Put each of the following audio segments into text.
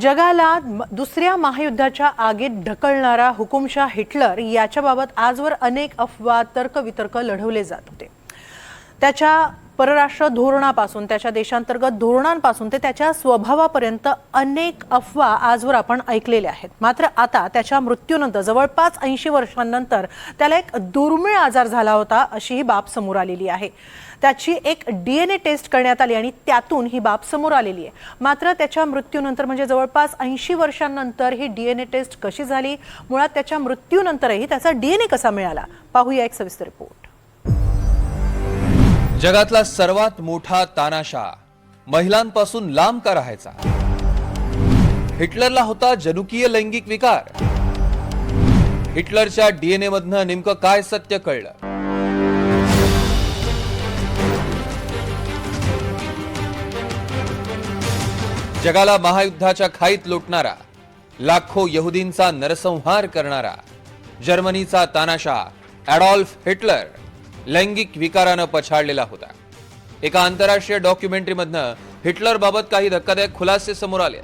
जगाला म- दुसऱ्या महायुद्धाच्या आगीत ढकलणारा हुकुमशाह हिटलर याच्याबाबत आजवर अनेक अफवा तर्कवितर्क लढवले जात होते. त्याच्या परराष्ट्र धोरणापासून त्याच्या देशांतर्गत धोरणांपासून ते त्याच्या स्वभावापर्यंत अनेक अफवा आजवर आपण ऐकलेल्या आहेत. मात्र आता त्याच्या मृत्यूनंतर जवळपास ऐंशी वर्षांनंतर त्याला एक दुर्मिळ आजार झाला होता अशी ही बाब समोर आलेली आहे. त्याची एक डी एन ए टेस्ट करण्यात आली आणि त्यातून ही बाब समोर आलेली आहे. मात्र त्याच्या मृत्यूनंतर म्हणजे जवळपास ऐंशी वर्षांनंतर ही डी एन ए टेस्ट कशी झाली? मुळात त्याच्या मृत्यूनंतरही त्याचा डी एन ए कसा मिळाला? पाहूया एक सविस्तर रिपोर्ट. जगातला सर्वात मोठा तानाशा महिलांपासून लांब का राहायचा. हिटलरला होता जनुकीय लैंगिक विकार. हिटलरच्या डीएनए मधनं नेमकं काय सत्य कळलं? जगाला महायुद्धाच्या खाईत लोटणारा लाखो यहुदींचा नरसंहार करणारा जर्मनीचा तानाशा ॲडॉल्फ हिटलर लैंगिक विकारानं पछाडलेला होता. एका आंतरराष्ट्रीय डॉक्युमेंटरीमधनं हिटलर बाबत काही धक्कादायक खुलासे समोर आले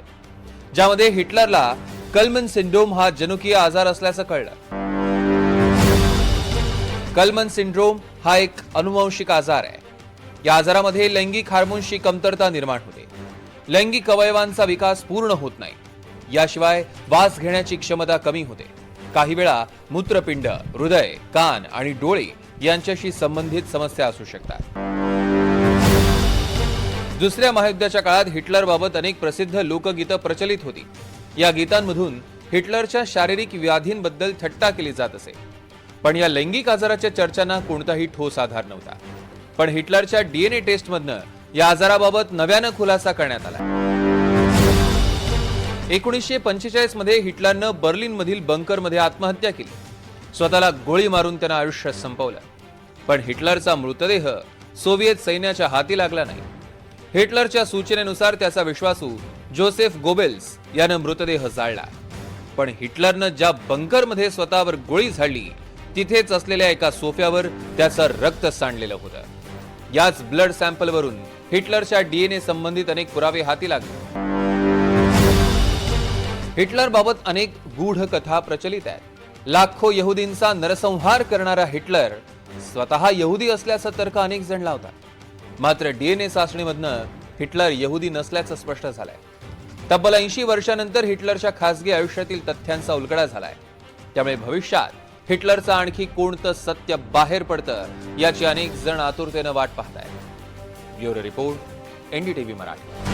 ज्यामध्ये हिटलरला कल्मन सिंड्रोम हा जनुकीय आजार असल्याचं कळलं. कल्मन सिंड्रोम हा एक अनुवंशिक आजार आहे. या आजारामध्ये लैंगिक हार्मोन्सची कमतरता निर्माण होते. लैंगिक अवयवांचा विकास पूर्ण होत नाही. याशिवाय वास घेण्याची क्षमता कमी होते. काही वेळा मूत्रपिंड हृदय कान आणि डोळे यांच्याशी संबंधित समस्या असू शकतात. दुसऱ्या महायुद्धाच्या काळात हिटलरबाबत अनेक प्रसिद्ध लोकगीतं प्रचलित होती. या गीतांमधून हिटलरच्या शारीरिक व्याधींबद्दल थट्टा केली जात असे. पण या लैंगिक आजाराच्या चर्चांना कोणताही ठोस आधार नव्हता. पण हिटलरच्या डीएनए टेस्टमधनं या आजाराबाबत नव्यानं खुलासा करण्यात आला. एकोणीसशे पंचेचाळीसमध्ये हिटलरनं बर्लिन मधील बंकरमध्ये आत्महत्या केली. स्वतःला गोळी मारून त्यानं आयुष्य संपवलं. पण हिटलरचा मृतदेह सोव्हिएत सैन्याच्या हाती लागला नाही. हिटलरच्या सूचनेनुसार त्याचा विश्वासू जोसेफ गोबेल्स यानं मृतदेह जाळला. पण हिटलरनं ज्या बंकरमध्ये स्वतःवर गोळी झाडली तिथेच असलेल्या एका सोफ्यावर त्याचं रक्त सांडलेलं होतं. याच ब्लड सॅम्पलवरून हिटलरच्या डीएनए संबंधित अनेक पुरावे हाती लागले. हिटलर बाबत अनेक गूढ कथा प्रचलित आहेत. लाखो यहुदींचा नरसंहार करणारा हिटलर स्वतः यहुदी असल्याचा तर्क अनेक जण लावतात मात्र डीएनए चाचणीमधनं हिटलर यहुदी नसल्याचं स्पष्ट झालंय. तब्बल ऐंशी वर्षानंतर हिटलरच्या खासगी आयुष्यातील तथ्यांचा उलगडा झालाय. त्यामुळे भविष्यात हिटलरचं आणखी कोणतं सत्य बाहेर पडतं याची अनेक जण आतुरतेनं वाट पाहताय ब्युरो रिपोर्ट एनडीटीव्ही मराठी.